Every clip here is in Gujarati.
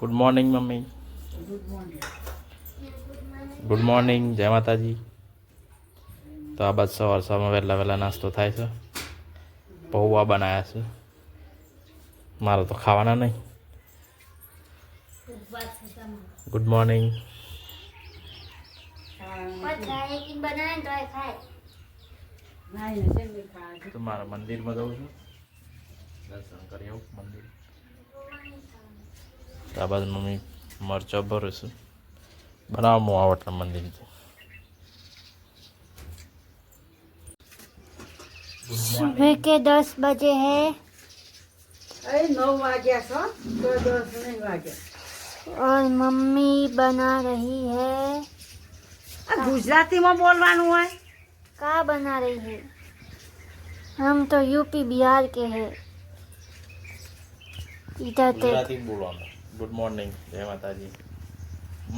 Good morning mummy good morning જય માતાજી તો આ બાદ સવાર સવારમાં વહેલા વહેલા નાસ્તો થાય છે. પૌવા બનાવ્યા છે. મારે તો ખાવાના નહીં. ગુડ મોર્નિંગ તો મારા મંદિરમાં જઉં છું. દર્શન કરી આવું, મંદિર. તો આ બાદ મમ્મી મરચા ભરે છે બનાવવા હું આવટના મંદિરથી सुबह के दस बजे है અરે નવ વાગ્યા છો તો દસ નહીં વાગ્યા और मम्मी बना रही है આ ગુજરાતીમાં બોલવાનું હોય क्या बना रही है हम तो यूपी बिहार के हैं इधर ते ગુજરાતી બોલવાનું ગુડ મોર્નિંગ જય માતાજી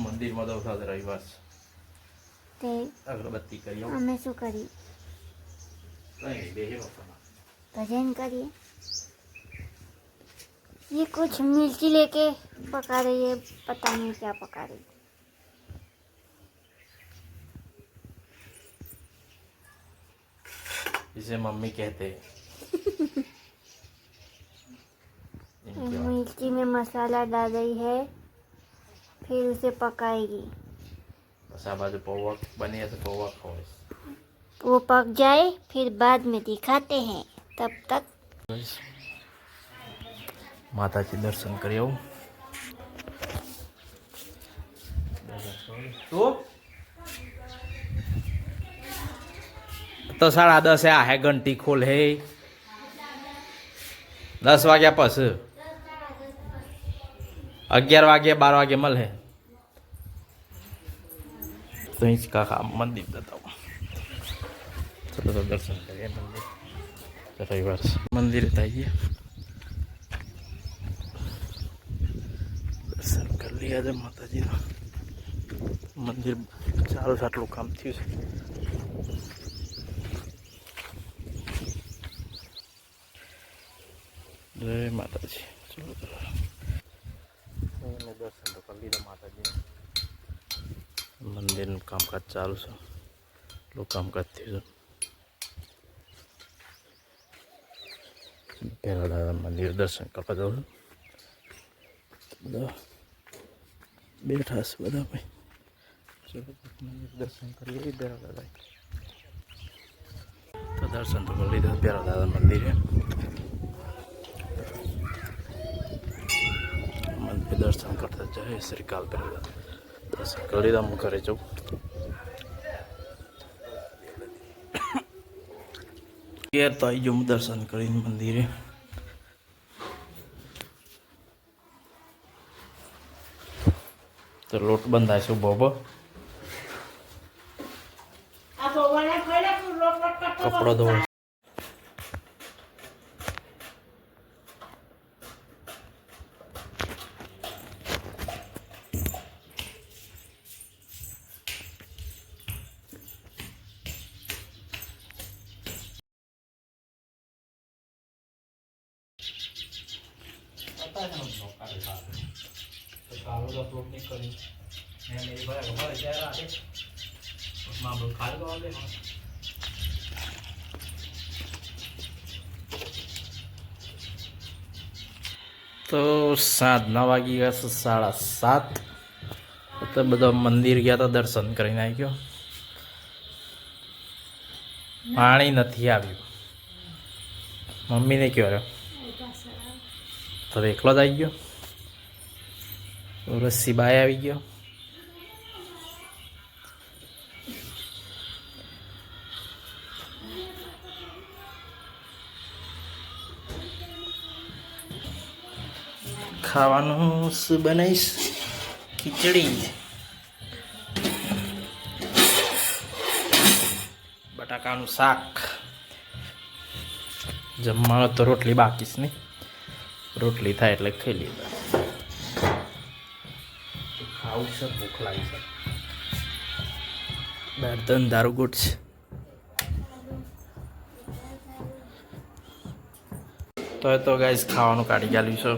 મંદિરમાં જઉં સાથે રવિવાર છે. ते અગરબત્તી કરી આવું हमें शू करिए કંઈ નહીં બેહી બાપામાં. भजन करिए ये कुछ मिर्ची लेके पका रही है पता नहीं क्या पका रही है। इसे मम्मी कहते हैं इनके बाद मिर्ची में मसाला डाल रही है फिर उसे पकाएगी બસ આ બાજુ પૌવા બની હશે પૌવા ખવાઈશ वो पक जाए फिर बाद में दिखाते हैं तब तक માતાજી દર્શન કરી આવું તો સાડા દસે આ હે ઘંટી ખોલ હે દસ વાગ્યા પછી અગિયાર વાગે બાર વાગે મળે. તો અહીં કાકા મંદિર જતા ચલો તો દર્શન કરીએ મંદિર. રવિવાર. મંદિરે જઈએ દર્શન કરી લીધા છે માતાજીનું. મંદિર ચાલુ છે આટલું કામ થયું છે. જય માતાજી. ચલો તો. મેં દર્શન તો કરી લીધા માતાજીના. મંદિરનું કામકાજ ચાલુ છે. એટલું કામકાજ થયું છે. પહેલા દાદા મંદિર દર્શન કરવા છું. બધા બેઠા છે બધા ભાઈ. ચલો મંદિર દર્શન કરી લઈએ બેરા દાદા તો દર્શન તો કરી લીધા બેરા દાદા મંદિરે મંદિર દર્શન કરતા જય શ્રી કાલ દાદા દર્શન કરી દઉં ઘરે જાઉં. ઘેર તો આવી જાઉં દર્શન કરીને મંદિરે. તો લોટ બંધાય છે બોબો સાત તું લોટ લોટ કરતો કપડો ધોવા તો સાંજના વાગી ગયા છે, સાડા સાત. તો બધા મંદિર ગયા હતા, દર્શન કરીને આવી ગયો. પાણી નથી આવ્યું. મમ્મીને કયો રહ્યો? તો એકલો જ આવી ગયો રસીબાઈ આવી ગયો ખાવાનું શું બનાવીશ ખીચડી બટાકાનું શાક જમવાનો તો રોટલી બાકી છે નહીં રોટલી થાય એટલે ખાઈ લીધા ખાવું છે ભૂખ લાગી છે. દાળ દારૂ ગુટ છે. તો તો ગાઈસ ખાવાનું કાઢી ગાલ્યું છે.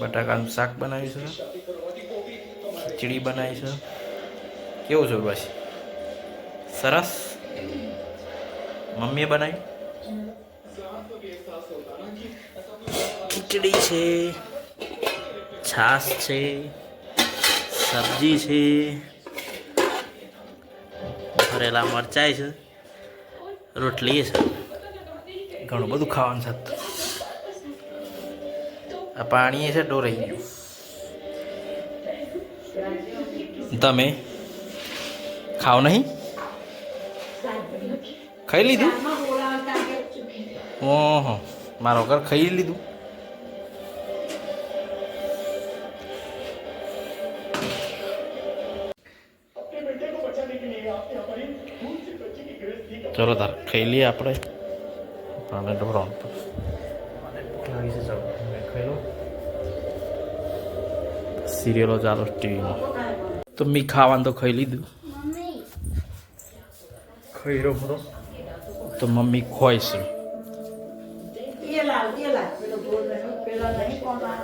બટાકાનું શાક બનાવ્યું છે. ખીચડી બનાવી છે. કેવું છે બસ? સરસ? મમ્મીએ બનાવી ખીચડી છે, છાશ છે, સબ્જી છે, ભરેલા મરચાઈ છે, રોટલી છે. ઘણું બધું ખાવાનું છે. આ પાણી છે ડોરાઈ ગયું તમે ખાવ નહીં? ખાઈ લીધું? ઓહો. મારો ઘર ખાઈ લીધું. ચલો તાર ખાઈ લઈએ આપણે. આપણે ઢોરણ પર. સિરિયલો ચાલો ટીવીમાં. તો મી ખાવાનું તો ખાઈ લીધું. મમ્મી. ખાઈ રહ્યો તો મમ્મી ખોય પેલો ગોળ નહીં પેલા નહીં કોણ લાલ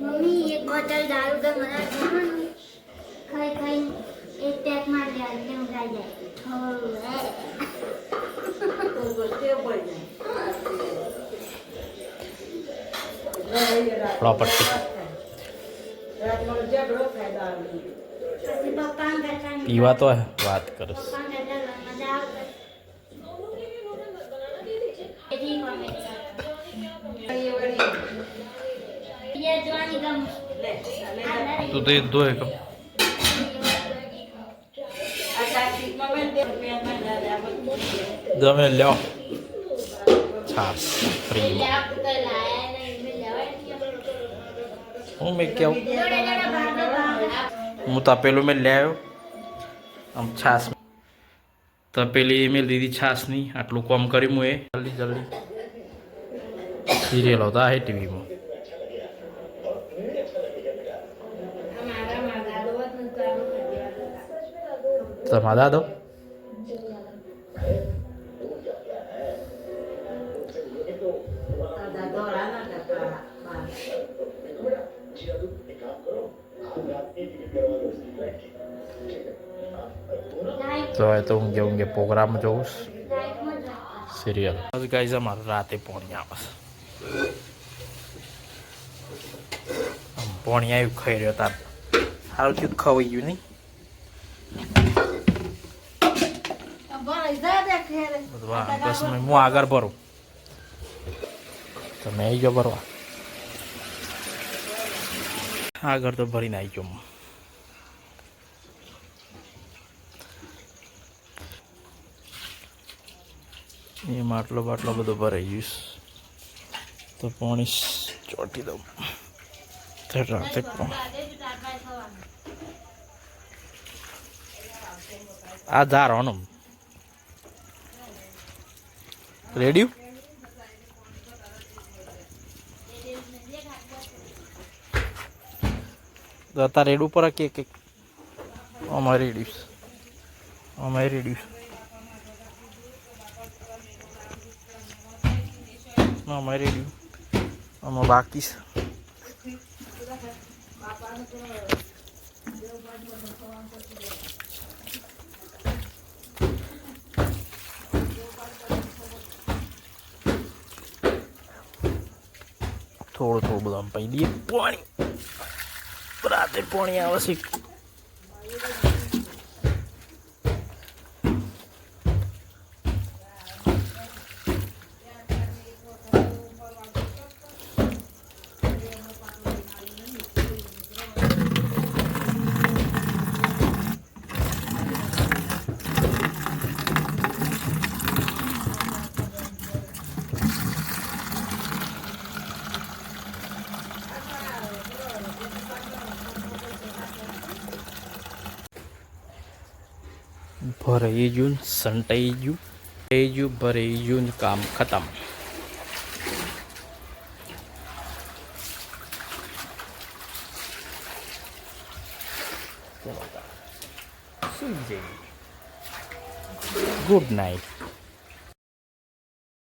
મમ્મી એક બોટલ દારૂ કે મને આપવાનું. ખાઈ ખાઈ એક પેક માર લે એટલે હું ખાઈ જાય પ્રોપર્ટી પછી પપ્પાને કરતા પીવા તો વાત કરે છે. પપ્પાને કરતા મજા આવે એથી કોમેન્ટ એ જોવાની ગમ તું તો એ ધોય કમ તમે લ્યો. છાસ ફ્રી હું મેં કેવું? હું તપેલું મેં લે આવ્યો. આમ છાસ તપેલી મેં લીધી છાસની. આટલું કોમ કર્યું હું એ. જલ્દી જલ્દી. સિરિયલ આવતા હે ટીવીમાં. તમારા દાદો? તો હવે તો ઊંઘે ઊંઘે પ્રોગ્રામ જોઉં સિરિયલ ગાઈઝ અમારે રાતે પોણી બસ આમ પોણી આવ્યું ખાઈ રહ્યો તાર. સારું થયું ખવાઈ ગયું નહીં? બસ હું આગળ ભરું. તમે આવી ગયો ભરવા? આગળ તો ભરીને આવી ગયો. એમાં આટલો બાટલો બધો ભરાઈ ગયું તો પાણી ચોટી દઉં. રાતે આ ધારવાનું રેડી? તો અત્યારે રેડ ઉપર કે અમારે રેડી છે. અમારે રેડી છે અમારે રેડી આમાં બાકી છે થોડું થોડું બધું આમ પાઈ દઈએ પાણી રાતે પાણી આવે છે ભરાઈ ગયું ને સંટાઈ ગયું ભરાઈ ગયું ભરાઈ ગયું ને કામ ખતમ સુઈ જઈએ ગુડ નાઇટ